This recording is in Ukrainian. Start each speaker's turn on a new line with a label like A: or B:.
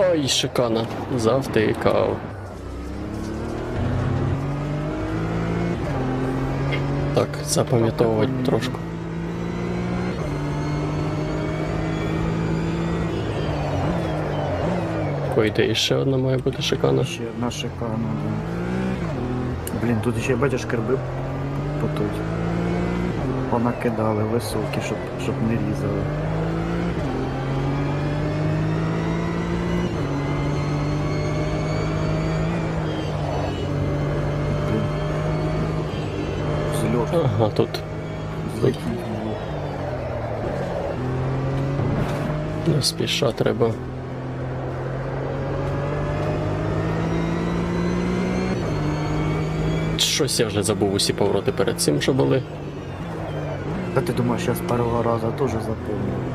A: Ой, шикана. Завтикав. Так, запам'ятовувати трошку. По ідеї, ще одна має бути шикана.
B: Ще одна шикарна, да. Блін, тут ще бачиш керби потуть. Понакидали високі, щоб, щоб не різали. Зльот.
A: Ага, тут не спіша треба. Щось я вже забув усі повороти перед цим, що були.
B: Та ти думаєш, я з першого разу теж запомнив.